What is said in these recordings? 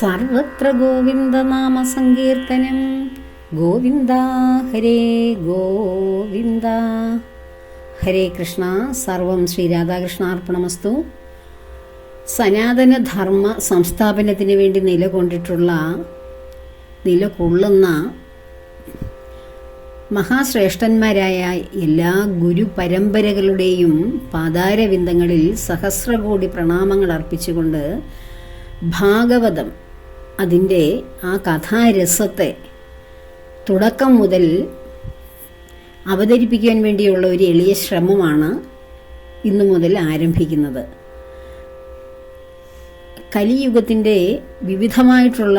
സർവത്ര ഗോവിന്ദനാമ സങ്കീർത്തനം. ഗോവിന്ദ ഹരേ ഗോവിന്ദ. ഹരേ കൃഷ്ണ സർവം ശ്രീ രാധാകൃഷ്ണാർപ്പണമസ്തു. സനാതന ധർമ്മ സംസ്ഥാപനത്തിന് വേണ്ടി നിലകൊണ്ടിട്ടുള്ള നിലകൊള്ളുന്ന മഹാശ്രേഷ്ഠന്മാരായ എല്ലാ ഗുരു പരമ്പരകളുടെയും പാതാരവിന്ദങ്ങളിൽ സഹസ്രകോടി പ്രണാമങ്ങൾ അർപ്പിച്ചുകൊണ്ട് ഭാഗവതം അതിന്റെ ആ കഥാരസത്തെ തുടക്കം മുതൽ അവതരിപ്പിക്കാൻ വേണ്ടിയുള്ള ഒരു എളിയ ശ്രമമാണ് ഇന്നു മുതൽ ആരംഭിക്കുന്നത്. കലിയുഗത്തിന്റെ വിവിധമായിട്ടുള്ള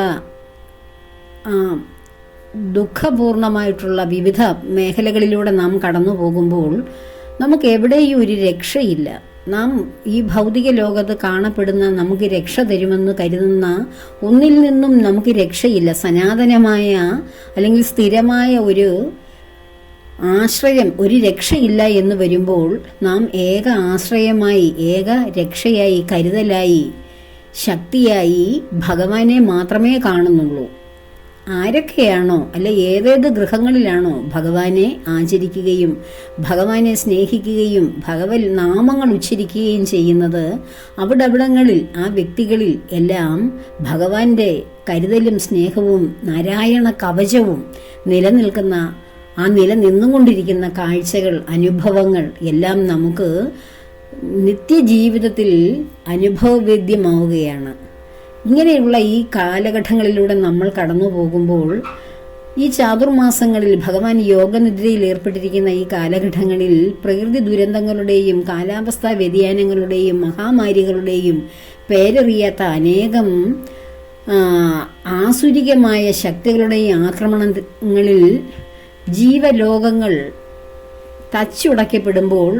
ദുഃഖപൂർണമായിട്ടുള്ള വിവിധ മേഖലകളിലൂടെ നാം കടന്നു പോകുമ്പോൾ നമുക്ക് എവിടെയും ഒരു രക്ഷയില്ല. നാം ഈ ഭൗതിക ലോകത്ത് കാണപ്പെടുന്ന നമുക്ക് രക്ഷ തരുമെന്ന് കരുതുന്ന ഒന്നിൽ നിന്നും നമുക്ക് രക്ഷയില്ല. സനാതനമായ അല്ലെങ്കിൽ സ്ഥിരമായ ഒരു ആശ്രയം ഒരു രക്ഷയില്ല എന്ന് വരുമ്പോൾ നാം ഏക ആശ്രയമായി ഏക രക്ഷയായി കരുതലായി ശക്തിയായി ഭഗവാനെ മാത്രമേ കാണുന്നുള്ളൂ. ആരൊക്കെയാണോ അല്ല ഏതേത് ഗൃഹങ്ങളിലാണോ ഭഗവാനെ ആചരിക്കുകയും ഭഗവാനെ സ്നേഹിക്കുകയും ഭഗവൽ നാമങ്ങൾ ഉച്ചരിക്കുകയും ചെയ്യുന്നത് അവിടവിടങ്ങളിൽ ആ വ്യക്തികളിൽ എല്ലാം ഭഗവാന്റെ കരുതലും സ്നേഹവും നാരായണ കവചവും നിലനിൽക്കുന്ന ആ നിലനിന്നുകൊണ്ടിരിക്കുന്ന കാഴ്ചകൾ അനുഭവങ്ങൾ എല്ലാം നമുക്ക് നിത്യജീവിതത്തിൽ അനുഭവവേദ്യമാവുകയാണ്. ഇങ്ങനെയുള്ള ഈ കാലഘട്ടങ്ങളിലൂടെ നമ്മൾ കടന്നു പോകുമ്പോൾ ഈ ചാതുർമാസങ്ങളിൽ ഭഗവാൻ യോഗനിദ്രയിൽ ഏർപ്പെട്ടിരിക്കുന്ന ഈ കാലഘട്ടങ്ങളിൽ പ്രകൃതി ദുരന്തങ്ങളുടെയും കാലാവസ്ഥാ വ്യതിയാനങ്ങളുടെയും മഹാമാരികളുടെയും പേരറിയാത്ത അനേകം ആസുരികമായ ശക്തികളുടെയും ആക്രമണങ്ങളിൽ ജീവലോകങ്ങൾ തച്ചുടക്കപ്പെടുമ്പോൾ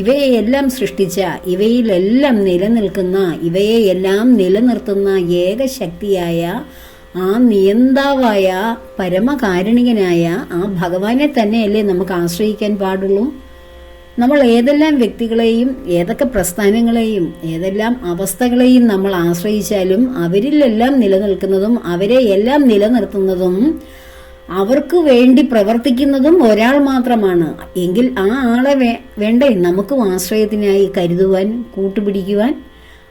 ഇവയെല്ലാം സൃഷ്ടിച്ച ഇവയിലെല്ലാം നിലനിൽക്കുന്ന ഇവയെല്ലാം നിലനിർത്തുന്ന ഏകശക്തിയായ ആ നിയന്താവായ പരമകാരുണികനായ ആ ഭഗവാനെ തന്നെയല്ലേ നമുക്ക് ആശ്രയിക്കാൻ പാടുള്ളൂ? നമ്മൾ ഏതെല്ലാം വ്യക്തികളെയും ഏതൊക്കെ പ്രസ്ഥാനങ്ങളെയും ഏതെല്ലാം അവസ്ഥകളെയും നമ്മൾ ആശ്രയിച്ചാലും അവരിലെല്ലാം നിലനിൽക്കുന്നതും അവരെ എല്ലാം നിലനിർത്തുന്നതും അവർക്ക് വേണ്ടി പ്രവർത്തിക്കുന്നതും ഒരാൾ മാത്രമാണ്. എങ്കിൽ ആ ആളെ വേ വേണ്ടേ? നമുക്കും ആശ്രയത്തിനായി കരുതുവാൻ കൂട്ടുപിടിക്കുവാൻ.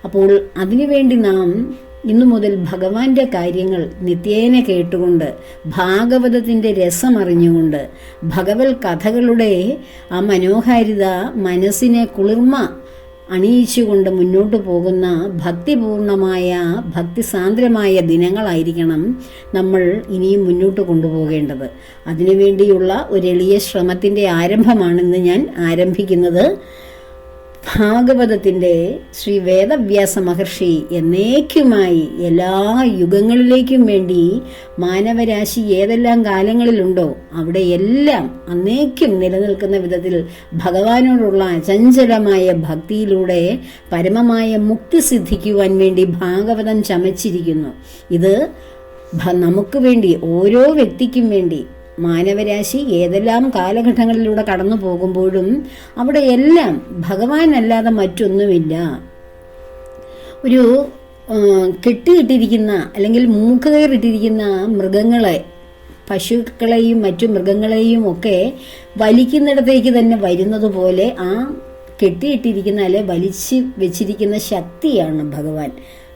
അപ്പോൾ അതിനുവേണ്ടി നാം ഇന്നു മുതൽ ഭഗവാന്റെ കാര്യങ്ങൾ നിത്യേന കേട്ടുകൊണ്ട് ഭാഗവതത്തിന്റെ രസമറിഞ്ഞുകൊണ്ട് ഭഗവത് കഥകളുടെ ആ മനോഹാരിത മനസ്സിനെ കുളിർമ അണിയിച്ചുകൊണ്ട് മുന്നോട്ട് പോകുന്ന ഭക്തിപൂർണമായ ഭക്തിസാന്ദ്രമായ ദിനങ്ങളായിരിക്കണം നമ്മൾ ഇനിയും മുന്നോട്ട് കൊണ്ടുപോകേണ്ടത്. അതിനുവേണ്ടിയുള്ള ഒരു എളിയ ശ്രമത്തിന്റെ ആരംഭമാണെന്ന് ഞാൻ ആരംഭിക്കുന്നത്. ഭാഗവതത്തിന്റെ ശ്രീ വേദവ്യാസ മഹർഷി എന്നേക്കുമായി എല്ലാ യുഗങ്ങളിലേക്കും വേണ്ടി മാനവരാശി ഏതെല്ലാം കാലങ്ങളിലുണ്ടോ അവിടെ എല്ലാം അന്നേക്കും നിലനിൽക്കുന്ന വിധത്തിൽ ഭഗവാനോടുള്ള അചഞ്ചലമായ ഭക്തിയിലൂടെ പരമമായ മുക്തി സിദ്ധിക്കുവാൻ വേണ്ടി ഭാഗവതം ചമച്ചിരിക്കുന്നു. ഇത് നമുക്ക് വേണ്ടി ഓരോ വ്യക്തിക്കും വേണ്ടി മാനവരാശി ഏതെല്ലാം കാലഘട്ടങ്ങളിലൂടെ കടന്നു പോകുമ്പോഴും അവിടെ എല്ലാം ഭഗവാനല്ലാതെ മറ്റൊന്നുമില്ല. ഒരു കെട്ടിയിട്ടിരിക്കുന്ന അല്ലെങ്കിൽ മൂക്കുകയറിട്ടിരിക്കുന്ന മൃഗങ്ങളെ പശുക്കളെയും മറ്റു മൃഗങ്ങളെയും ഒക്കെ വലിക്കുന്നിടത്തേക്ക് തന്നെ വരുന്നത് പോലെ ആ കെട്ടിയിട്ടിരിക്കുന്ന അല്ലെ വലിച്ച് വെച്ചിരിക്കുന്ന ശക്തിയാണ് ഭഗവാൻ.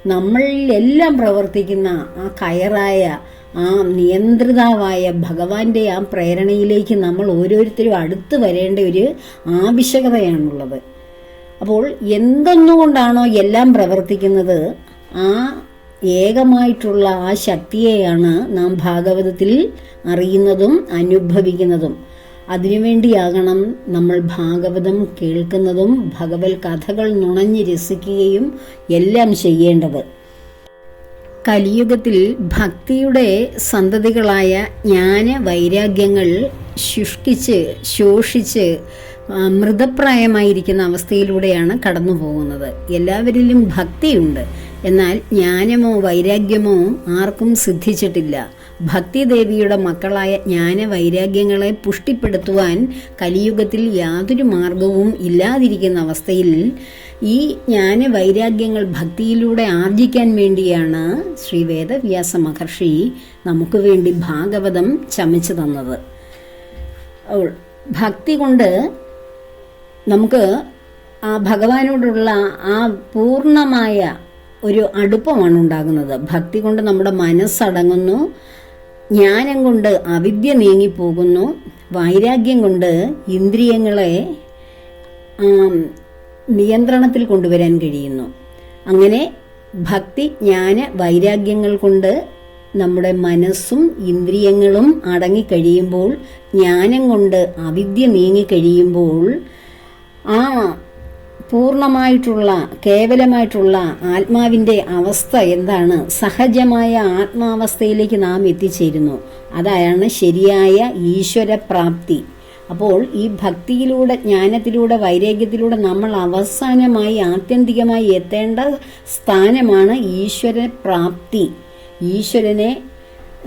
നമ്മളിലെല്ലാം പ്രവർത്തിക്കുന്ന ആ കയറായ ആ നിയന്ത്രിതാവായ ഭഗവാന്റെ ആ പ്രേരണയിലേക്ക് നമ്മൾ ഓരോരുത്തരും അടുത്ത് വരേണ്ട ഒരു ആവശ്യകതയാണുള്ളത്. അപ്പോൾ എന്തെന്നുകൊണ്ടാണോ എല്ലാം പ്രവർത്തിക്കുന്നത്? ആ ഏകമായിട്ടുള്ള ആ ശക്തിയെയാണ് നാം ഭാഗവതത്തിൽ അറിയുന്നതും അനുഭവിക്കുന്നതും. അതിനുവേണ്ടിയാകണം നമ്മൾ ഭാഗവതം കേൾക്കുന്നതും ഭഗവത് കഥകൾ നുണഞ്ഞ് രസിക്കുകയും എല്ലാം ചെയ്യേണ്ടത്. കലിയുഗത്തിൽ ഭക്തിയുടെ സന്തതികളായ ജ്ഞാന വൈരാഗ്യങ്ങൾ ശുഷ്കിച്ച് ശോഷിച്ച് മൃതപ്രായമായിരിക്കുന്ന അവസ്ഥയിലൂടെയാണ് കടന്നു പോകുന്നത് എല്ലാവരിലും ഭക്തിയുണ്ട്. എന്നാൽ ജ്ഞാനമോ വൈരാഗ്യമോ ആർക്കും സിദ്ധിച്ചിട്ടില്ല. ഭക്തിദേവിയുടെ മക്കളായ ജ്ഞാന വൈരാഗ്യങ്ങളെ പുഷ്ടിപ്പെടുത്തുവാൻ കലിയുഗത്തിൽ യാതൊരു മാർഗവും ഇല്ലാതിരിക്കുന്ന അവസ്ഥയിൽ ഈ ജ്ഞാന വൈരാഗ്യങ്ങൾ ഭക്തിയിലൂടെ ആർജിക്കാൻ വേണ്ടിയാണ് ശ്രീ വേദവ്യാസ മഹർഷി നമുക്ക് വേണ്ടി ഭാഗവതം ചമച്ചു തന്നത്. ഭക്തി കൊണ്ട് നമുക്ക് ആ ഭഗവാനോടുള്ള ആ പൂർണമായ ഒരു അടുപ്പമാണ് ഉണ്ടാകുന്നത്. ഭക്തി കൊണ്ട് നമ്മുടെ മനസ്സടങ്ങുന്നു. ജ്ഞാനം കൊണ്ട് അവിദ്യ നീങ്ങിപ്പോകുന്നു. വൈരാഗ്യം കൊണ്ട് ഇന്ദ്രിയങ്ങളെ നിയന്ത്രണത്തിൽ കൊണ്ടുവരാൻ കഴിയുന്നു. അങ്ങനെ ഭക്തി ജ്ഞാന വൈരാഗ്യങ്ങൾ കൊണ്ട് നമ്മുടെ മനസ്സും ഇന്ദ്രിയങ്ങളും അടങ്ങിക്കഴിയുമ്പോൾ ജ്ഞാനം കൊണ്ട് അവിദ്യ നീങ്ങിക്കഴിയുമ്പോൾ ആ പൂർണമായിട്ടുള്ള കേവലമായിട്ടുള്ള ആത്മാവിന്റെ അവസ്ഥ എന്താണ്? സഹജമായ ആത്മാവസ്ഥയിലേക്ക് നാം എത്തിച്ചേരുന്നു. അതാണ് ശരിയായ ഈശ്വരപ്രാപ്തി. അപ്പോൾ ഈ ഭക്തിയിലൂടെ ജ്ഞാനത്തിലൂടെ വൈരാഗ്യത്തിലൂടെ നമ്മൾ അവസാനമായി ആത്യന്തികമായി എത്തേണ്ട സ്ഥാനമാണ് ഈശ്വരപ്രാപ്തി. ഈശ്വരനെ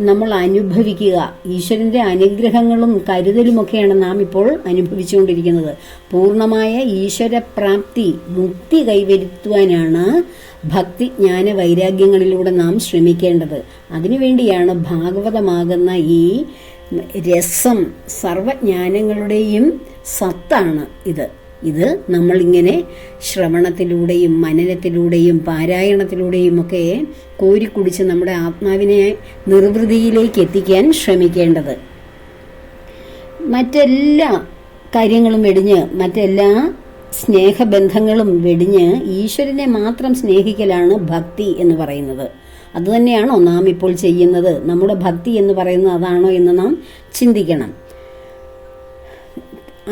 നമ്മൾ അനുഭവിക്കുക. ഈശ്വരന്റെ അനുഗ്രഹങ്ങളും കരുതലുമൊക്കെയാണ് നാം ഇപ്പോൾ അനുഭവിച്ചുകൊണ്ടിരിക്കുന്നത്. പൂർണമായ ഈശ്വരപ്രാപ്തി മുക്തി കൈവരുത്തുവാനാണ് ഭക്തി ജ്ഞാന വൈരാഗ്യങ്ങളിലൂടെ നാം ശ്രമിക്കേണ്ടത്. അതിനുവേണ്ടിയാണ് ഭാഗവതമാകുന്ന ഈ രസം സർവജ്ഞാനങ്ങളുടെയും സത്താണ് ഇത്. ഇത് നമ്മളിങ്ങനെ ശ്രവണത്തിലൂടെയും മനനത്തിലൂടെയും പാരായണത്തിലൂടെയും ഒക്കെ കോരിക്കുടിച്ച് നമ്മുടെ ആത്മാവിനെ നിർവൃതിയിലേക്ക് എത്തിക്കാൻ ശ്രമിക്കേണ്ടത്. മറ്റെല്ലാ കാര്യങ്ങളും വെടിഞ്ഞ് മറ്റെല്ലാ സ്നേഹബന്ധങ്ങളും വെടിഞ്ഞ് ഈശ്വരനെ മാത്രം സ്നേഹിക്കലാണ് ഭക്തി എന്ന് പറയുന്നത്. അതുതന്നെയാണോ നാം ഇപ്പോൾ ചെയ്യുന്നത്. നമ്മുടെ ഭക്തി എന്ന് പറയുന്നത് അതാണോ എന്ന് നാം ചിന്തിക്കണം.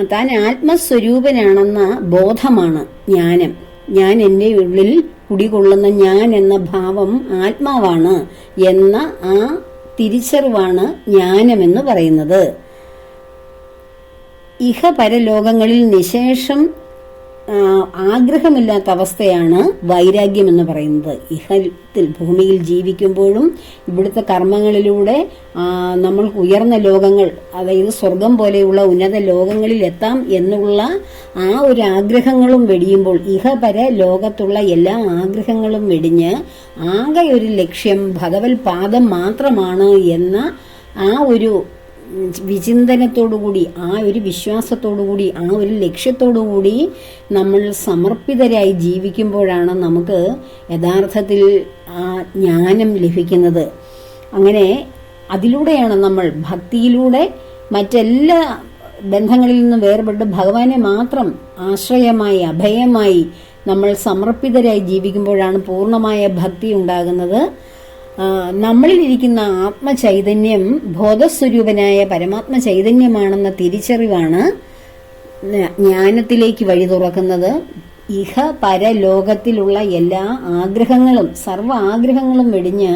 താൻ ആത്മസ്വരൂപനാണെന്ന ബോധമാണ് ജ്ഞാനം. ഞാൻ എന്റെ ഉള്ളിൽ കുടികൊള്ളുന്ന ഞാൻ എന്ന ഭാവം ആത്മാവാണ് എന്ന ആ തിരിച്ചറിവാണ് ജ്ഞാനമെന്ന് പറയുന്നത്. ഇഹപരലോകങ്ങളിൽ നിശേഷം ആഗ്രഹമില്ലാത്ത അവസ്ഥയാണ് വൈരാഗ്യം എന്ന് പറയുന്നത്. ഇഹത്തിൽ ഭൂമിയിൽ ജീവിക്കുമ്പോഴും ഇവിടുത്തെ കർമ്മങ്ങളിലൂടെ നമ്മൾ ഉയർന്ന ലോകങ്ങൾ അതായത് സ്വർഗം പോലെയുള്ള ഉന്നത ലോകങ്ങളിൽ എത്താം എന്നുള്ള ആ ഒരു ആഗ്രഹങ്ങളും വെടിയുമ്പോൾ ഇഹപര ലോകത്തുള്ള എല്ലാ ആഗ്രഹങ്ങളും വെടിഞ്ഞ് ആകെ ഒരു ലക്ഷ്യം ഭഗവത് പാദം മാത്രമാണ് എന്ന ആ ഒരു വിചിന്തനത്തോടുകൂടി ആ ഒരു വിശ്വാസത്തോടുകൂടി ആ ഒരു ലക്ഷ്യത്തോടുകൂടി നമ്മൾ സമർപ്പിതരായി ജീവിക്കുമ്പോഴാണ് നമുക്ക് യഥാർത്ഥത്തിൽ ആ ജ്ഞാനം ലഭിക്കുന്നത്. അങ്ങനെ അതിലൂടെയാണ് നമ്മൾ ഭക്തിയിലൂടെ മറ്റെല്ലാ ബന്ധങ്ങളിൽ നിന്നും വേർപെട്ട് ഭഗവാനെ മാത്രം ആശ്രയമായി അഭയമായി നമ്മൾ സമർപ്പിതരായി ജീവിക്കുമ്പോഴാണ് പൂർണമായ ഭക്തി ഉണ്ടാകുന്നത്. നമ്മളിലിരിക്കുന്ന ആത്മചൈതന്യം ബോധസ്വരൂപനായ പരമാത്മ ചൈതന്യമാണെന്ന തിരിച്ചറിവാണ് ജ്ഞാനത്തിലേക്ക് വഴി തുറക്കുന്നത്. ഇഹ പരലോകത്തിലുള്ള എല്ലാ ആഗ്രഹങ്ങളും സർവ ആഗ്രഹങ്ങളും വെടിഞ്ഞ്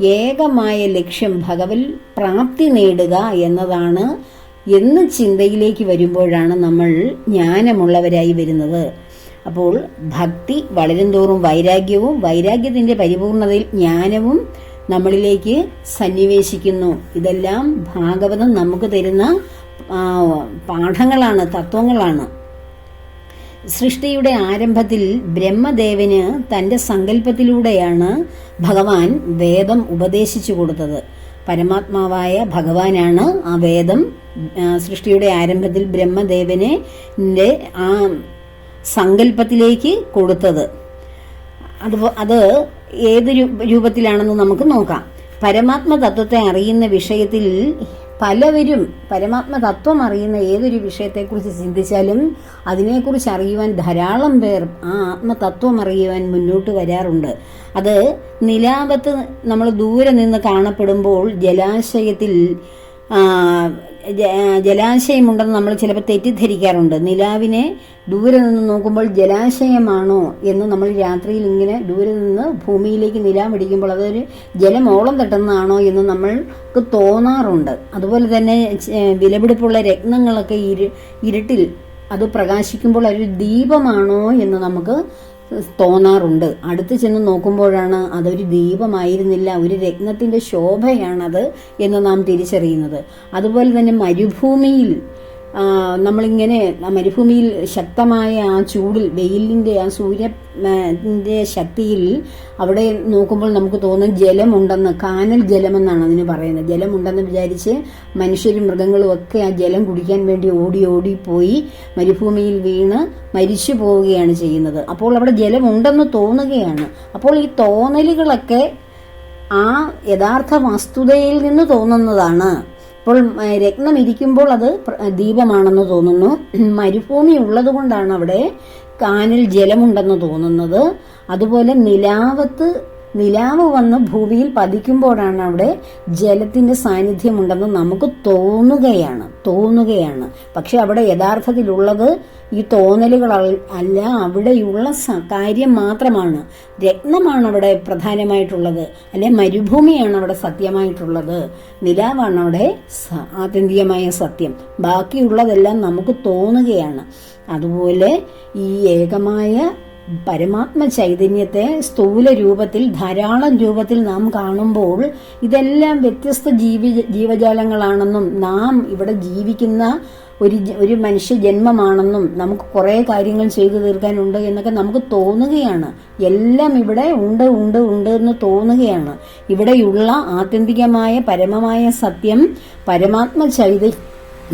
ഏകമായ ലക്ഷ്യം ഭഗവൽ പ്രാപ്തി നേടുക എന്നതാണ് എന്ന് ചിന്തയിലേക്ക് വരുമ്പോഴാണ് നമ്മൾ ജ്ഞാനമുള്ളവരായി വരുന്നത്. അപ്പോൾ ഭക്തി വളരും തോറും വൈരാഗ്യവും വൈരാഗ്യത്തിന്റെ പരിപൂർണതയിൽ ജ്ഞാനവും നമ്മളിലേക്ക് സന്നിവേശിക്കുന്നു. ഇതെല്ലാം ഭാഗവതം നമുക്ക് തരുന്ന പാഠങ്ങളാണ് തത്വങ്ങളാണ്. സൃഷ്ടിയുടെ ആരംഭത്തിൽ ബ്രഹ്മദേവന് തന്റെ സങ്കല്പത്തിലൂടെയാണ് ഭഗവാൻ വേദം ഉപദേശിച്ചു കൊടുത്തത്. പരമാത്മാവായ ഭഗവാനാണ് ആ വേദം സൃഷ്ടിയുടെ ആരംഭത്തിൽ ബ്രഹ്മദേവനെ ആ സങ്കല്പത്തിലേക്ക് കൊടുത്തത്. അത് അത് ഏത് രൂപത്തിലാണെന്ന് നമുക്ക് നോക്കാം. പരമാത്മ തത്വത്തെ അറിയുന്ന വിഷയത്തിൽ പലവരും പരമാത്മ തത്വം അറിയുന്ന ഏതൊരു വിഷയത്തെക്കുറിച്ച് ചിന്തിച്ചാലും അതിനെക്കുറിച്ച് അറിയുവാൻ ധാരാളം പേർ ആ ആത്മതത്വം അറിയുവാൻ മുന്നോട്ട് വരാറുണ്ട്. അത് നിലാപത്ത് നമ്മൾ ദൂരെ നിന്ന് കാണപ്പെടുമ്പോൾ ജലാശയത്തിൽ ജലാശയമുണ്ടെന്ന് നമ്മൾ ചിലപ്പോൾ തെറ്റിദ്ധരിക്കാറുണ്ട്. നിലാവിനെ ദൂരെ നിന്ന് നോക്കുമ്പോൾ ജലാശയമാണോ എന്ന് നമ്മൾ രാത്രിയിൽ ഇങ്ങനെ ദൂരെ നിന്ന് ഭൂമിയിലേക്ക് നിലാവടിക്കുമ്പോൾ അതൊരു ജലമോളം തട്ടുന്നതാണോ എന്ന് നമ്മൾക്ക് തോന്നാറുണ്ട്. അതുപോലെ തന്നെ വിലപിടിപ്പുള്ള രത്നങ്ങളൊക്കെ ഇരു ഇരുട്ടിൽ അത് പ്രകാശിക്കുമ്പോൾ അതൊരു ദീപമാണോ എന്ന് നമുക്ക് തോന്നാറുണ്ട്. അടുത്ത് ചെന്ന് നോക്കുമ്പോഴാണ് അതൊരു ദീപമായിരുന്നില്ല ഒരു രത്നത്തിന്റെ ശോഭയാണത് എന്ന് നാം തിരിച്ചറിയുന്നത്. അതുപോലെ തന്നെ മരുഭൂമിയിൽ നമ്മളിങ്ങനെ മരുഭൂമിയിൽ ശക്തമായ ആ ചൂടിൽ വെയിലിന്റെ ആ സൂര്യന്റെ ശക്തിയിൽ അവിടെ നോക്കുമ്പോൾ നമുക്ക് തോന്നും ജലമുണ്ടെന്ന് കാനൽ ജലമെന്നാണ് അതിന് പറയുന്നത്. ജലമുണ്ടെന്ന് വിചാരിച്ച് മനുഷ്യരും മൃഗങ്ങളും ഒക്കെ ആ ജലം കുടിക്കാൻ വേണ്ടി ഓടി ഓടി പോയി മരുഭൂമിയിൽ വീണ് മരിച്ചു പോവുകയാണ് ചെയ്യുന്നത്. അപ്പോൾ അവിടെ ജലമുണ്ടെന്ന് തോന്നുകയാണ്. അപ്പോൾ ഈ തോന്നലുകളൊക്കെ ആ യഥാർത്ഥ വസ്തുതയിൽ നിന്ന് തോന്നുന്നതാണ്. ഇപ്പോൾ ഉം, രത്നം ഇരിക്കുമ്പോൾ അത് ദീപമാണെന്ന് തോന്നുന്നു. മരുഭൂമി ഉള്ളത് കൊണ്ടാണ് അവിടെ കാനിൽ ജലമുണ്ടെന്ന് തോന്നുന്നത്. അതുപോലെ നിലാവത്ത് നിലാവ് വന്ന് ഭൂമിയിൽ പതിക്കുമ്പോഴാണ് അവിടെ ജലത്തിന്റെ സാന്നിധ്യമുണ്ടെന്ന് നമുക്ക് തോന്നുകയാണ് തോന്നുകയാണ്. പക്ഷെ അവിടെ യഥാർത്ഥത്തിലുള്ളത് ഈ തോന്നലുകൾ അല്ല അവിടെയുള്ള കാര്യം മാത്രമാണ്. രത്നമാണ് അവിടെ പ്രധാനമായിട്ടുള്ളത് അല്ലെ മരുഭൂമിയാണ് അവിടെ സത്യമായിട്ടുള്ളത്. നിലാവാണ് അവിടെ ആത്യന്തികമായ സത്യം. ബാക്കിയുള്ളതെല്ലാം നമുക്ക് തോന്നുകയാണ്. അതുപോലെ ഈ ഏകമായ പരമാത്മ ചൈതന്യത്തെ സ്ഥൂല രൂപത്തിൽ ധാരാളം രൂപത്തിൽ നാം കാണുമ്പോൾ ഇതെല്ലാം വ്യത്യസ്ത ജീവി ജീവജാലങ്ങളാണെന്നും നാം ഇവിടെ ജീവിക്കുന്ന ഒരു ഒരു മനുഷ്യ ജന്മമാണെന്നും നമുക്ക് കുറേ കാര്യങ്ങൾ ചെയ്തു തീർക്കാനുണ്ട് എന്നൊക്കെ നമുക്ക് തോന്നുകയാണ്. എല്ലാം ഇവിടെ ഉണ്ട് ഉണ്ട് ഉണ്ട് എന്ന് തോന്നുകയാണ്. ഇവിടെയുള്ള ആത്യന്തികമായ പരമമായ സത്യം പരമാത്മ ചൈത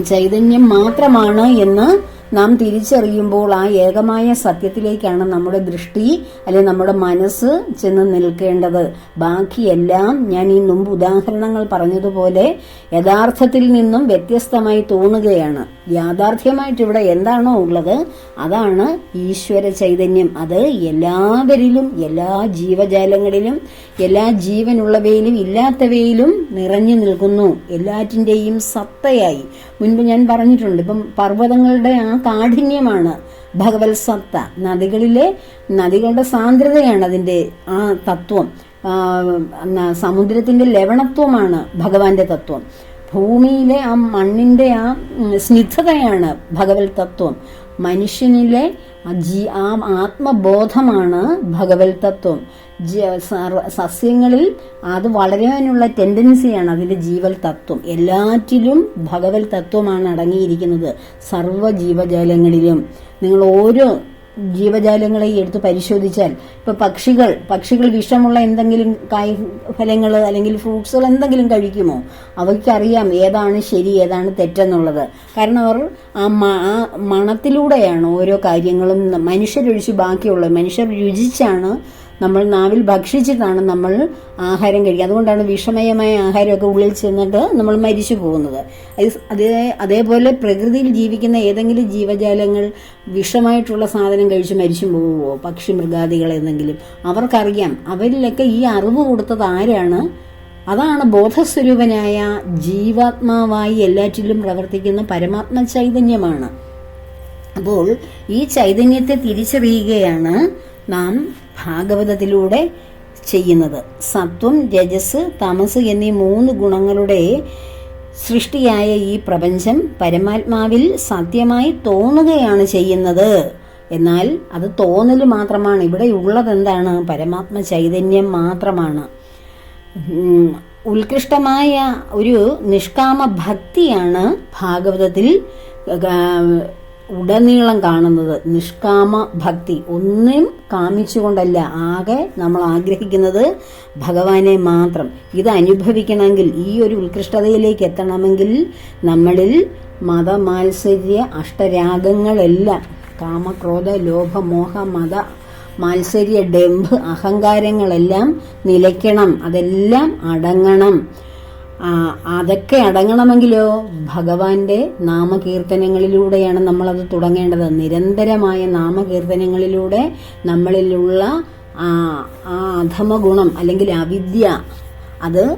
ചൈതന്യം മാത്രമാണ് എന്ന് നാം തിരിച്ചറിയുമ്പോൾ ആ ഏകമായ സത്യത്തിലേക്കാണ് നമ്മുടെ ദൃഷ്ടി അല്ലെ നമ്മുടെ മനസ്സ് ചെന്ന് നിൽക്കേണ്ടത്. ബാക്കിയെല്ലാം ഞാൻ ഈ മുമ്പ് ഉദാഹരണങ്ങൾ പറഞ്ഞതുപോലെ യഥാർത്ഥത്തിൽ നിന്നും വ്യത്യസ്തമായി തോന്നുകയാണ്. യാഥാർത്ഥ്യമായിട്ട് ഇവിടെ എന്താണോ ഉള്ളത് അതാണ് ഈശ്വര ചൈതന്യം. അത് എല്ലാവരിലും എല്ലാ ജീവജാലങ്ങളിലും എല്ലാ ജീവനുള്ളവയിലും ഇല്ലാത്തവയിലും നിറഞ്ഞു നിൽക്കുന്നു. എല്ലാറ്റിന്റെയും സത്തയായി. മുൻപ് ഞാൻ പറഞ്ഞിട്ടുണ്ട് ഇപ്പം പർവതങ്ങളുടെ ആ കാഠിന്യമാണ് ഭഗവത് സത്ത. നദികളിലെ നദികളുടെ സാന്ദ്രതയാണ് അതിന്റെ ആ തത്വം. ആ, സമുദ്രത്തിന്റെ ലവണത്വമാണ് ഭഗവാന്റെ തത്വം. ഭൂമിയിലെ ആ മണ്ണിന്റെ ആ സ്നിഗ്ധതയാണ് ഭഗവത് തത്വം. മനുഷ്യനിലെ ജീ ആ ആത്മബോധമാണ് ഭഗവത് തത്വം. സസ്യങ്ങളിൽ അത് വളരാനുള്ള ടെൻഡൻസിയാണ് അതിന്റെ ജീവൽ തത്വം. എല്ലാറ്റിലും ഭഗവത് തത്വമാണ് അടങ്ങിയിരിക്കുന്നത്. സർവ ജീവജാലങ്ങളിലും. നിങ്ങൾ ഓരോ ജീവജാലങ്ങളെ എടുത്ത് പരിശോധിച്ചാൽ ഇപ്പൊ പക്ഷികൾ പക്ഷികൾ വിഷമുള്ള എന്തെങ്കിലും കായ് ഫലങ്ങൾ അല്ലെങ്കിൽ ഫ്രൂട്ട്സുകൾ എന്തെങ്കിലും കഴിക്കുമോ? അവയ്ക്കറിയാം ഏതാണ് ശരി ഏതാണ് തെറ്റെന്നുള്ളത്. കാരണം അവർ ആ മണത്തിലൂടെയാണ് ഓരോ കാര്യങ്ങളും മനുഷ്യരൊഴിച്ച് ബാക്കിയുള്ളത്. മനുഷ്യർ രുചിച്ചാണ് നമ്മൾ നാവിൽ ഭക്ഷിച്ചിട്ടാണ് നമ്മൾ ആഹാരം കഴിക്കുക. അതുകൊണ്ടാണ് വിഷമയമായ ആഹാരമൊക്കെ ഉള്ളിൽ ചെന്നിട്ട് നമ്മൾ മരിച്ചു പോകുന്നത്. അതേ അതേപോലെ പ്രകൃതിയിൽ ജീവിക്കുന്ന ഏതെങ്കിലും ജീവജാലങ്ങൾ വിഷമായിട്ടുള്ള സാധനം കഴിച്ച് മരിച്ചു പോകുമോ പക്ഷി മൃഗാദികൾ എന്തെങ്കിലും. അവർക്കറിയാം അവരിലൊക്കെ ഈ അറിവ് കൊടുത്തത് ആരാണ്? അതാണ് ബോധസ്വരൂപനായ ജീവാത്മാവായി എല്ലാറ്റിലും പ്രവർത്തിക്കുന്ന പരമാത്മ ചൈതന്യമാണ്. അപ്പോൾ ഈ ചൈതന്യത്തെ തിരിച്ചറിയുകയാണ് നാം ഭാഗവതത്തിലൂടെ ചെയ്യുന്നത്. സത്വം രജസ് തമസ് എന്നീ മൂന്ന് ഗുണങ്ങളുടെ സൃഷ്ടിയായ ഈ പ്രപഞ്ചം പരമാത്മാവിൽ സത്യമായി തോന്നുകയാണ് ചെയ്യുന്നത്. എന്നാൽ അത് തോന്നൽ മാത്രമാണ്. ഇവിടെ ഉള്ളത് എന്താണ്? പരമാത്മ ചൈതന്യം മാത്രമാണ്. ഉത്കൃഷ്ടമായ ഒരു നിഷ്കാമ ഭക്തിയാണ് ഭാഗവതത്തിൽ ഉടനീളം കാണുന്നത്. നിഷ്കാമ ഭക്തി. ഒന്നും കാമിച്ചുകൊണ്ടല്ല. ആകെ നമ്മൾ ആഗ്രഹിക്കുന്നത് ഭഗവാനെ മാത്രം. ഇത് അനുഭവിക്കണമെങ്കിൽ ഈ ഒരു ഉത്കൃഷ്ടതയിലേക്ക് എത്തണമെങ്കിൽ നമ്മളിൽ മതമാത്സര്യ അഷ്ടരാഗങ്ങളെല്ലാം കാമക്രോധ ലോഭ മോഹ മത മാത്സര്യ ഡെമ്പ് അഹങ്കാരങ്ങളെല്ലാം നിലയ്ക്കണം. അതെല്ലാം അടങ്ങണം. അതൊക്കെ അടങ്ങണമെങ്കിലോ? ഭഗവാന്റെ നാമകീർത്തനങ്ങളിലൂടെയാണ് നമ്മളത് തുടങ്ങേണ്ടത്. നിരന്തരമായ നാമകീർത്തനങ്ങളിലൂടെ നമ്മളിലുള്ള ആ ആ അധമ ഗുണം അല്ലെങ്കിൽ അവിദ്യ അത്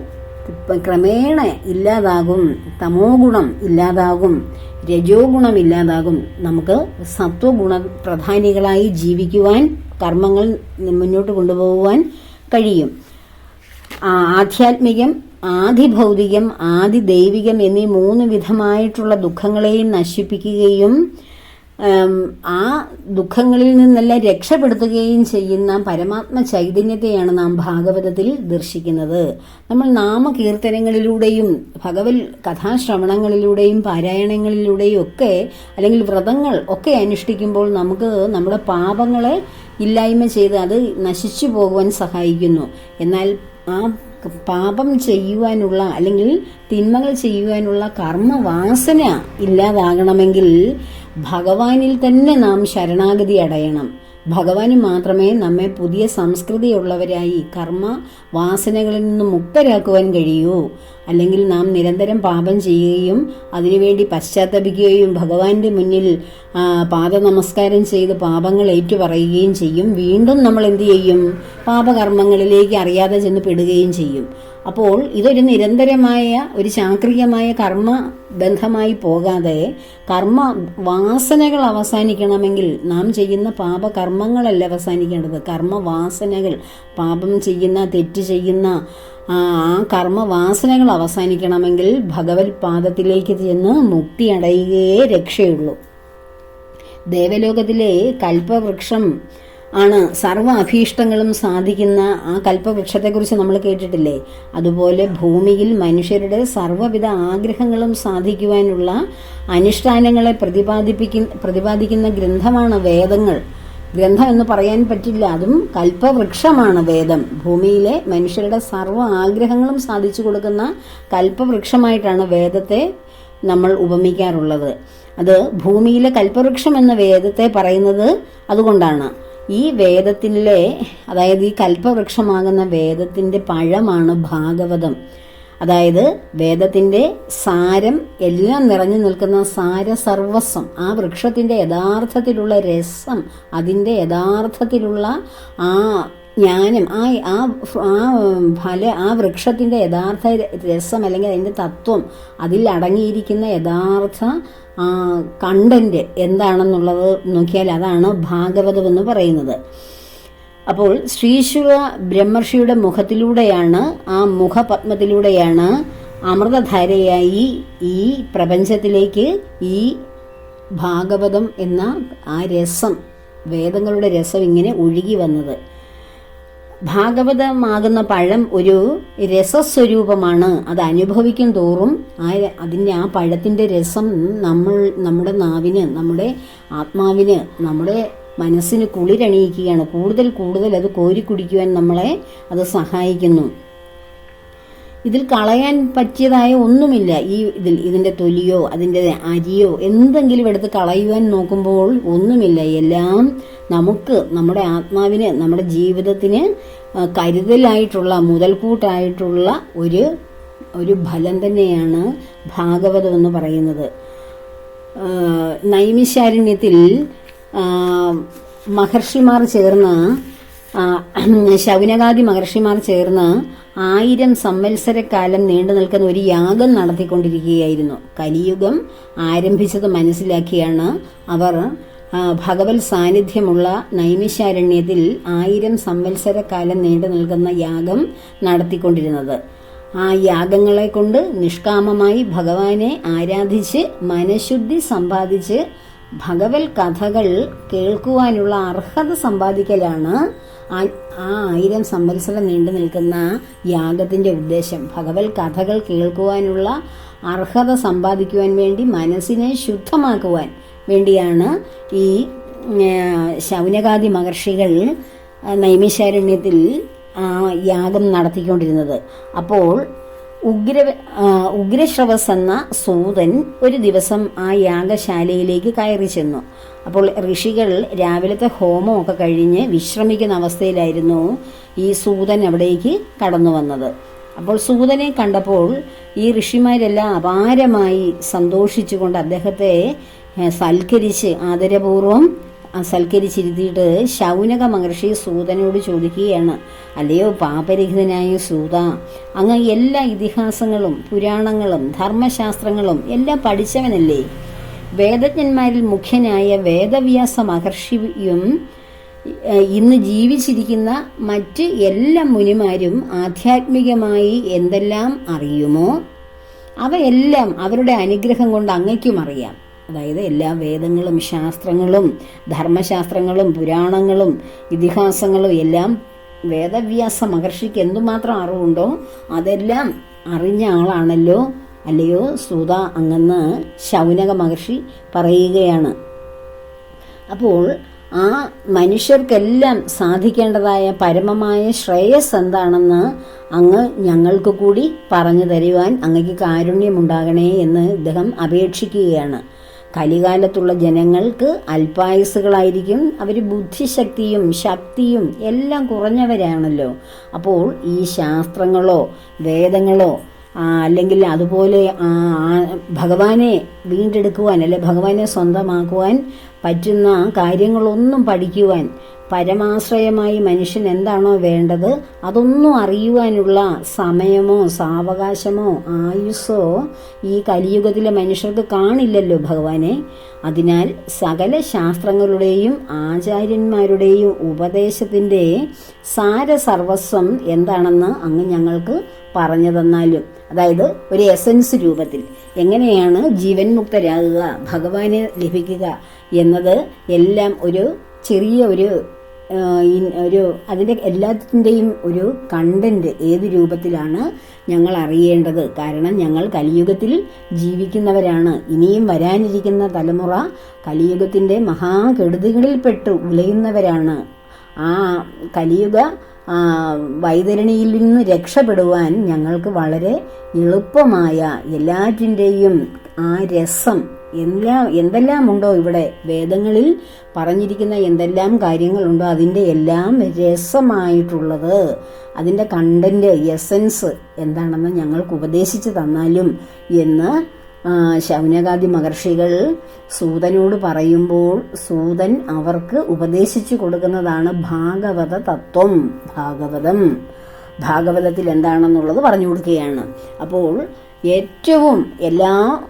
ക്രമേണ ഇല്ലാതാകും. തമോ ഗുണം ഇല്ലാതാകും. രജോ ഗുണം ഇല്ലാതാകും. നമുക്ക് സത്വഗുണ പ്രധാനികളായി ജീവിക്കുവാൻ കർമ്മങ്ങൾ മുന്നോട്ട് കൊണ്ടുപോകുവാൻ കഴിയും. ആധ്യാത്മികം ആദിഭൗതികം ആദി ദൈവികം എന്നീ മൂന്ന് വിധമായിട്ടുള്ള ദുഃഖങ്ങളെയും നശിപ്പിക്കുകയും ആ ദുഃഖങ്ങളിൽ നിന്നെല്ലാം രക്ഷപ്പെടുത്തുകയും ചെയ്യുന്ന പരമാത്മ ചൈതന്യത്തെയാണ് നാം ഭാഗവതത്തിൽ ദർശിക്കുന്നത്. നമ്മൾ നാമകീർത്തനങ്ങളിലൂടെയും ഭഗവത് കഥാശ്രവണങ്ങളിലൂടെയും പാരായണങ്ങളിലൂടെയും ഒക്കെ അല്ലെങ്കിൽ വ്രതങ്ങൾ ഒക്കെ അനുഷ്ഠിക്കുമ്പോൾ നമുക്ക് നമ്മുടെ പാപങ്ങളെ ഇല്ലായ്മ ചെയ്ത് അത് നശിച്ചു പോകുവാൻ സഹായിക്കുന്നു. എന്നാൽ ആ പാപം ചെയ്യുവാനുള്ള അല്ലെങ്കിൽ തിന്മകൾ ചെയ്യുവാനുള്ള കർമ്മവാസന ഇല്ലാതാകണമെങ്കിൽ ഭഗവാനിൽ തന്നെ നാം ശരണാഗതി അടയണം. ഭഗവാന് മാത്രമേ നമ്മെ പുതിയ സംസ്കൃതിയുള്ളവരായി കർമ്മ വാസനകളിൽ നിന്ന് മുക്തരാക്കുവാൻ കഴിയൂ. അല്ലെങ്കിൽ നാം നിരന്തരം പാപം ചെയ്യുകയും അതിനുവേണ്ടി പശ്ചാത്തപിക്കുകയും ഭഗവാന്റെ മുന്നിൽ പാദ നമസ്കാരം ചെയ്ത് പാപങ്ങൾ ഏറ്റുപറയുകയും ചെയ്യും. വീണ്ടും നമ്മൾ എന്ത് ചെയ്യും? പാപകർമ്മങ്ങളിലേക്ക് അറിയാതെ ചെന്ന് പെടുകയും ചെയ്യും. അപ്പോൾ ഇതൊരു നിരന്തരമായ ഒരു ചാക്രികമായ കർമ്മ ബന്ധമായി പോകാതെ കർമ്മ വാസനകൾ അവസാനിക്കണമെങ്കിൽ നാം ചെയ്യുന്ന പാപകർമ്മങ്ങളല്ല അവസാനിക്കേണ്ടത്. കർമ്മ വാസനകൾ പാപം ചെയ്യുന്ന തെറ്റ് ചെയ്യുന്ന ആ കർമ്മവാസനകൾ അവസാനിക്കണമെങ്കിൽ ഭഗവത് പാദത്തിലേക്ക് ചെന്ന് മുക്തി അടയുകയേ രക്ഷയുള്ളൂ. ദേവലോകത്തിലെ കൽപ്പവൃക്ഷം ആണ് സർവ അഭീഷ്ടങ്ങളും സാധിക്കുന്ന ആ കൽപ്പവൃക്ഷത്തെക്കുറിച്ച് നമ്മൾ കേട്ടിട്ടില്ലേ? അതുപോലെ ഭൂമിയിൽ മനുഷ്യരുടെ സർവവിധ ആഗ്രഹങ്ങളും സാധിക്കുവാനുള്ള അനുഷ്ഠാനങ്ങളെ പ്രതിപാദിപ്പിക്കുന്ന പ്രതിപാദിക്കുന്ന ഗ്രന്ഥമാണ് വേദങ്ങൾ. ഗ്രന്ഥം എന്ന് പറയാൻ പറ്റില്ല. അതും കൽപ്പവൃക്ഷമാണ് വേദം. ഭൂമിയിലെ മനുഷ്യരുടെ സർവ ആഗ്രഹങ്ങളും സാധിച്ചു കൊടുക്കുന്ന കൽപ്പവൃക്ഷമായിട്ടാണ് വേദത്തെ നമ്മൾ ഉപമിക്കാറുള്ളത്. അത് ഭൂമിയിലെ കൽപ്പവൃക്ഷം എന്ന വേദത്തെ പറയുന്നത് അതുകൊണ്ടാണ്. ഈ വേദത്തിലെ അതായത് ഈ കൽപ്പവൃക്ഷമാകുന്ന വേദത്തിന്റെ പഴമാണ് ഭാഗവതം. അതായത് വേദത്തിന്റെ സാരം എല്ലാം നിറഞ്ഞു നിൽക്കുന്ന സാരസർവസ്വം ആ വൃക്ഷത്തിന്റെ യഥാർത്ഥത്തിലുള്ള രസം അതിന്റെ യഥാർത്ഥത്തിലുള്ള ആ ജ്ഞാനം ആ ആ ആ ഫല ആ വൃക്ഷത്തിന്റെ യഥാർത്ഥ രസം അല്ലെങ്കിൽ അതിന്റെ തത്വം അതിൽ അടങ്ങിയിരിക്കുന്ന യഥാർത്ഥ കണ്ടന്റ് എന്താണെന്നുള്ളത് നോക്കിയാൽ അതാണ് ഭാഗവതം എന്ന് പറയുന്നത്. അപ്പോൾ ശ്രീശുവ ബ്രഹ്മർഷിയുടെ മുഖത്തിലൂടെയാണ് ആ മുഖപത്മത്തിലൂടെയാണ് അമൃതധാരയായി ഈ പ്രപഞ്ചത്തിലേക്ക് ഈ ഭാഗവതം എന്ന ആ രസം വേദങ്ങളുടെ രസം ഇങ്ങനെ ഒഴുകി വന്നത്. ഭാഗവതമാകുന്ന പഴം ഒരു രസസ്വരൂപമാണ്. അത് അനുഭവിക്കും തോറും ആ അതിന്റെ ആ പഴത്തിന്റെ രസം നമ്മൾ നമ്മുടെ നാവിന് നമ്മുടെ ആത്മാവിന് നമ്മുടെ മനസ്സിന് കുളിരണിയിക്കുകയാണ്. കൂടുതൽ കൂടുതൽ അത് കോരി കുടിക്കുവാൻ നമ്മളെ അത് സഹായിക്കുന്നു. ഇതിൽ കളയാൻ പറ്റിയതായ ഒന്നുമില്ല ഈ ഇതിൽ ഇതിന്റെ തൊലിയോ അതിന്റെ അരിയോ എന്തെങ്കിലും എടുത്ത് കളയുവാൻ നോക്കുമ്പോൾ ഒന്നുമില്ല. എല്ലാം നമുക്ക് നമ്മുടെ ആത്മാവിന് നമ്മുടെ ജീവിതത്തിന് കരുതലായിട്ടുള്ള മുതൽക്കൂട്ടായിട്ടുള്ള ഒരു ഒരു ഫലം തന്നെയാണ് ഭാഗവതം എന്ന് പറയുന്നത്. നൈമിശാരണ്യത്തിൽ മഹർഷിമാർ ചേർന്ന് ശൗനകാദി മഹർഷിമാർ ചേർന്ന് ആയിരം സംവത്സരക്കാലം നീണ്ടു നിൽക്കുന്ന ഒരു യാഗം നടത്തിക്കൊണ്ടിരിക്കുകയായിരുന്നു. കലിയുഗം ആരംഭിച്ചത് മനസ്സിലാക്കിയാണ് അവർ. ഭഗവത് സാന്നിധ്യമുള്ള നൈമിശാരണ്യത്തിൽ ആയിരം സംവത്സരക്കാലം നീണ്ടു നിൽക്കുന്ന യാഗം നടത്തിക്കൊണ്ടിരുന്നത്. ആ യാഗങ്ങളെ കൊണ്ട് നിഷ്കാമമായി ഭഗവാനെ ആരാധിച്ച് മനഃശുദ്ധി സമ്പാദിച്ച് ഭഗവത് കഥകൾ കേൾക്കുവാനുള്ള അർഹത സമ്പാദിക്കലാണ് ആ ആയിരം സംവത്സരം നീണ്ടു നിൽക്കുന്ന യാഗത്തിന്റെ ഉദ്ദേശം. ഭഗവത് കഥകൾ കേൾക്കുവാനുള്ള അർഹത സമ്പാദിക്കുവാൻ വേണ്ടി മനസ്സിനെ ശുദ്ധമാക്കുവാൻ വേണ്ടിയാണ് ഈ ശൗനകാദി മഹർഷികൾ നൈമിശാരണ്യത്തിൽ യാഗം നടത്തിക്കൊണ്ടിരുന്നത്. അപ്പോൾ ഉഗ്ര ഉഗ്രശ്രവസ് എന്ന സൂതൻ ഒരു ദിവസം ആ യാഗശാലയിലേക്ക് കയറി ചെന്നു. അപ്പോൾ ഋഷികൾ രാവിലത്തെ ഹോമമൊക്കെ കഴിഞ്ഞ് വിശ്രമിക്കുന്ന അവസ്ഥയിലായിരുന്നു ഈ സൂതൻ അവിടേക്ക് കടന്നു വന്നത്. അപ്പോൾ സൂതനെ കണ്ടപ്പോൾ ഈ ഋഷിമാരെല്ലാം അപാരമായി സന്തോഷിച്ചുകൊണ്ട് അദ്ദേഹത്തെ സൽക്കരിച്ച് ആദരപൂർവം ആ സൽക്കരിച്ചിരുത്തിയിട്ട് ശൗനക മഹർഷി സൂതനോട് ചോദിക്കുകയാണ് അല്ലയോ പാപരഹിതനായ സൂത അങ്ങ് എല്ലാ ഇതിഹാസങ്ങളും പുരാണങ്ങളും ധർമ്മശാസ്ത്രങ്ങളും എല്ലാം പഠിച്ചവനല്ലേ? വേദജ്ഞന്മാരിൽ മുഖ്യനായ വേദവ്യാസ മഹർഷിയും ഇന്ന് ജീവിച്ചിരിക്കുന്ന മറ്റ് എല്ലാ മുനിമാരും ആധ്യാത്മികമായി എന്തെല്ലാം അറിയുമോ? അവയെല്ലാം അവരുടെ അനുഗ്രഹം കൊണ്ട് അങ്ങയ്ക്കും അറിയാം. അതായത് എല്ലാ വേദങ്ങളും ശാസ്ത്രങ്ങളും ധർമ്മശാസ്ത്രങ്ങളും പുരാണങ്ങളും ഇതിഹാസങ്ങളും എല്ലാം വേദവ്യാസ മഹർഷിക്ക് എന്തുമാത്രം അറിവുണ്ടോ അതെല്ലാം അറിഞ്ഞ ആളാണല്ലോ അല്ലയോ സൂത അങ്ങെന്ന് ശൗനക മഹർഷി പറയുകയാണ്. അപ്പോൾ ആ മനുഷ്യർക്കെല്ലാം സാധിക്കേണ്ടതായ പരമമായ ശ്രേയസ് എന്താണെന്ന് അങ്ങ് ഞങ്ങൾക്ക് കൂടി പറഞ്ഞു തരുവാൻ അങ്ങക്ക് കാരുണ്യമുണ്ടാകണേ എന്ന് ഇദ്ദേഹം അപേക്ഷിക്കുകയാണ്. കലികാലത്തുള്ള ജനങ്ങൾക്ക് അല്പായുസുകളായിരിക്കും അവർ ബുദ്ധിശക്തിയും ശക്തിയും എല്ലാം കുറഞ്ഞവരാണല്ലോ. അപ്പോൾ ഈ ശാസ്ത്രങ്ങളോ വേദങ്ങളോ അല്ലെങ്കിൽ അതുപോലെ ഭഗവാനെ വീണ്ടെടുക്കുവാൻ അല്ലെ ഭഗവാനെ സ്വന്തമാക്കുവാൻ പറ്റുന്ന കാര്യങ്ങളൊന്നും പഠിക്കുവാൻ പരമാശ്രയമായി മനുഷ്യൻ എന്താണോ വേണ്ടത് അതൊന്നും അറിയുവാനുള്ള സമയമോ സാവകാശമോ ആയുസ്സോ ഈ കലിയുഗത്തിലെ മനുഷ്യർക്ക് കാണില്ലല്ലോ ഭഗവാനെ. അതിനാൽ സകല ശാസ്ത്രങ്ങളുടെയും ആചാര്യന്മാരുടെയും ഉപദേശത്തിന്റെ സാരസർവസ്വം എന്താണെന്ന് അങ്ങ് ഞങ്ങൾക്ക് പറഞ്ഞു തന്നാലും അതായത് ഒരു എസൻസ് രൂപത്തിൽ എങ്ങനെയാണ് ജീവൻ മുക്തരാകുക ഭഗവാനെ ലഭിക്കുക എന്നത് എല്ലാം ഒരു ചെറിയ ഒരു ഒരു അതിന്റെ എല്ലാത്തിന്റെയും ഒരു കണ്ടന്റ് ഏത് രൂപത്തിലാണ് ഞങ്ങൾ അറിയേണ്ടത്? കാരണം ഞങ്ങൾ കലിയുഗത്തിൽ ജീവിക്കുന്നവരാണ്. ഇനിയും വരാനിരിക്കുന്ന തലമുറ കലിയുഗത്തിന്റെ മഹാകെടുതികളിൽപ്പെട്ട് ഉലയുന്നവരാണ്. ആ കലിയുഗ വൈതരണിയിൽ നിന്ന് രക്ഷപ്പെടുവാൻ ഞങ്ങൾക്ക് വളരെ എളുപ്പമായ എല്ലാറ്റിന്റെയും ആ രസം എല്ലാം എന്തെല്ലാം ഉണ്ടോ ഇവിടെ? വേദങ്ങളിൽ പറഞ്ഞിരിക്കുന്ന എന്തെല്ലാം കാര്യങ്ങളുണ്ടോ? അതിന്റെ എല്ലാം രസമായിട്ടുള്ളത്. അതിന്റെ കണ്ടന്റ് എസൻസ് എന്താണെന്ന് ഞങ്ങൾക്ക് ഉപദേശിച്ചു തന്നാലും എന്ന് ശൗനകാദി മഹർഷികൾ സൂതനോട് പറയുമ്പോൾ സൂതൻ അവർക്ക് ഉപദേശിച്ചു കൊടുക്കുന്നതാണ് ഭാഗവത തത്വം ഭാഗവതം. ഭാഗവതത്തിൽ എന്താണെന്നുള്ളത് പറഞ്ഞു കൊടുക്കുകയാണ്. അപ്പോൾ ഏറ്റവും എല്ലാ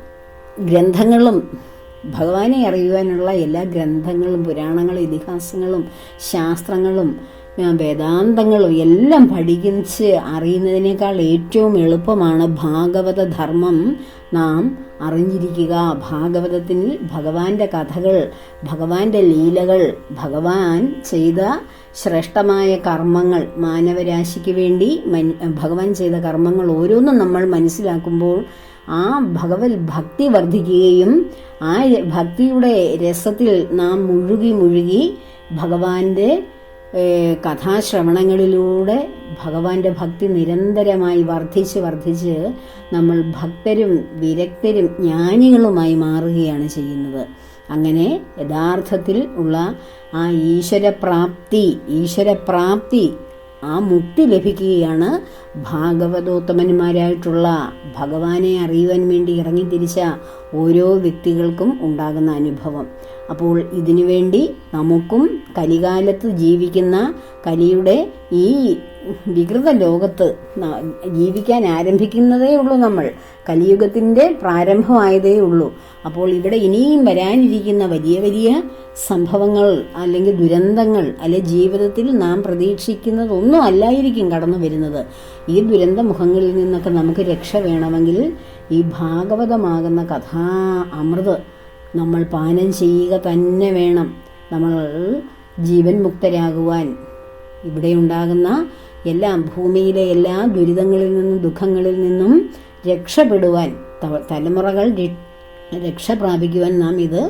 ഗ്രന്ഥങ്ങളും ഭഗവാനെ അറിയുവാനുള്ള എല്ലാ ഗ്രന്ഥങ്ങളും പുരാണങ്ങളും ഇതിഹാസങ്ങളും ശാസ്ത്രങ്ങളും വേദാന്തങ്ങളും എല്ലാം പഠിച്ച് അറിയുന്നതിനേക്കാൾ ഏറ്റവും എളുപ്പമാണ് ഭാഗവത ധർമ്മം. നാം അറിഞ്ഞിരിക്കുക ഭാഗവതത്തിൽ ഭഗവാന്റെ കഥകൾ ഭഗവാന്റെ ലീലകൾ ഭഗവാൻ ചെയ്ത ശ്രേഷ്ഠമായ കർമ്മങ്ങൾ മാനവരാശിക്ക് വേണ്ടി ഭഗവാൻ ചെയ്ത കർമ്മങ്ങൾ ഓരോന്നും നമ്മൾ മനസ്സിലാക്കുമ്പോൾ ആ ഭഗവത് ഭക്തി വർദ്ധിക്കുകയും ആ ഭക്തിയുടെ രസത്തിൽ നാം മുഴുകി മുഴുകി ഭഗവാന്റെ കഥാശ്രവണങ്ങളിലൂടെ ഭഗവാന്റെ ഭക്തി നിരന്തരമായി വർദ്ധിച്ച് വർദ്ധിച്ച് നമ്മൾ ഭക്തരും വിരക്തരും ജ്ഞാനികളുമായി മാറുകയാണ് ചെയ്യുന്നത്. അങ്ങനെ യഥാർത്ഥത്തിൽ ഉള്ള ആ ഈശ്വരപ്രാപ്തി ഈശ്വരപ്രാപ്തി ആ മുക്തി ലഭിക്കുകയാണ് ഭാഗവതോത്തമന്മാരായിട്ടുള്ള ഭഗവാനെ അറിയുവാൻ വേണ്ടി ഇറങ്ങിത്തിരിച്ച ഓരോ വ്യക്തികൾക്കും ഉണ്ടാകുന്ന അനുഭവം. അപ്പോൾ ഇതിനുവേണ്ടി നമുക്കും കലികാലത്ത് ജീവിക്കുന്ന കലിയുടെ ഈ വികൃത ലോകത്ത് ജീവിക്കാൻ ആരംഭിക്കുന്നതേ ഉള്ളൂ നമ്മൾ. കലിയുഗത്തിന്റെ പ്രാരംഭമായതേ ഉള്ളൂ. അപ്പോൾ ഇവിടെ ഇനിയും വരാനിരിക്കുന്ന വലിയ വലിയ സംഭവങ്ങൾ അല്ലെങ്കിൽ ദുരന്തങ്ങൾ അല്ലെ ജീവിതത്തിൽ നാം പ്രതീക്ഷിക്കുന്നതൊന്നും അല്ലായിരിക്കും കടന്നു വരുന്നത്. ഈ ദുരന്ത മുഖങ്ങളിൽ നിന്നൊക്കെ നമുക്ക് രക്ഷ വേണമെങ്കിൽ ഈ ഭാഗവതമാകുന്ന കഥാ അമൃത് നമ്മൾ പാനം ചെയ്യുക തന്നെ വേണം. നമ്മൾ ജീവൻ മുക്തരാകുവാൻ. ഇവിടെ ഉണ്ടാകുന്ന എല്ലാം ഭൂമിയിലെ എല്ലാ ദുരിതങ്ങളിൽ നിന്നും ദുഃഖങ്ങളിൽ നിന്നും രക്ഷപ്പെടുവാൻ തലമുറകൾ രക്ഷ പ്രാപിക്കുവാൻ നാം ഇത്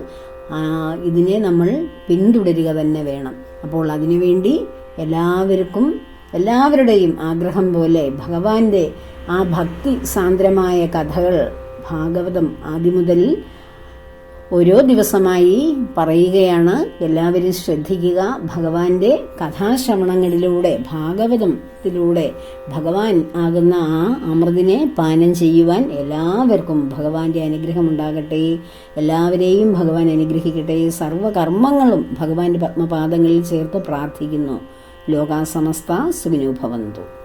ഇതിനെ നമ്മൾ പിന്തുടരുക തന്നെ വേണം. അപ്പോൾ അതിനുവേണ്ടി എല്ലാവർക്കും എല്ലാവരുടെയും ആഗ്രഹം പോലെ ഭഗവാന്റെ ആ ഭക്തി സാന്ദ്രമായ കഥകൾ ഭാഗവതം ആദ്യം മുതൽ ഓരോ ദിവസമായി പറയുകയാണ്. എല്ലാവരും ശ്രദ്ധിക്കുക. ഭഗവാന്റെ കഥാശ്രവണങ്ങളിലൂടെ ഭാഗവതത്തിലൂടെ ഭഗവാൻ ആകുന്ന ആ അമൃതിനെ പാനം ചെയ്യുവാൻ എല്ലാവർക്കും ഭഗവാന്റെ അനുഗ്രഹം ഉണ്ടാകട്ടെ എല്ലാവരെയും ഭഗവാൻ അനുഗ്രഹിക്കട്ടെ. സർവകർമ്മങ്ങളും ഭഗവാന്റെ പത്മപാദങ്ങളിൽ ചേർത്ത് പ്രാർത്ഥിക്കുന്നു. ലോകാസമസ്ത സുഖിനോ ഭവന്തു.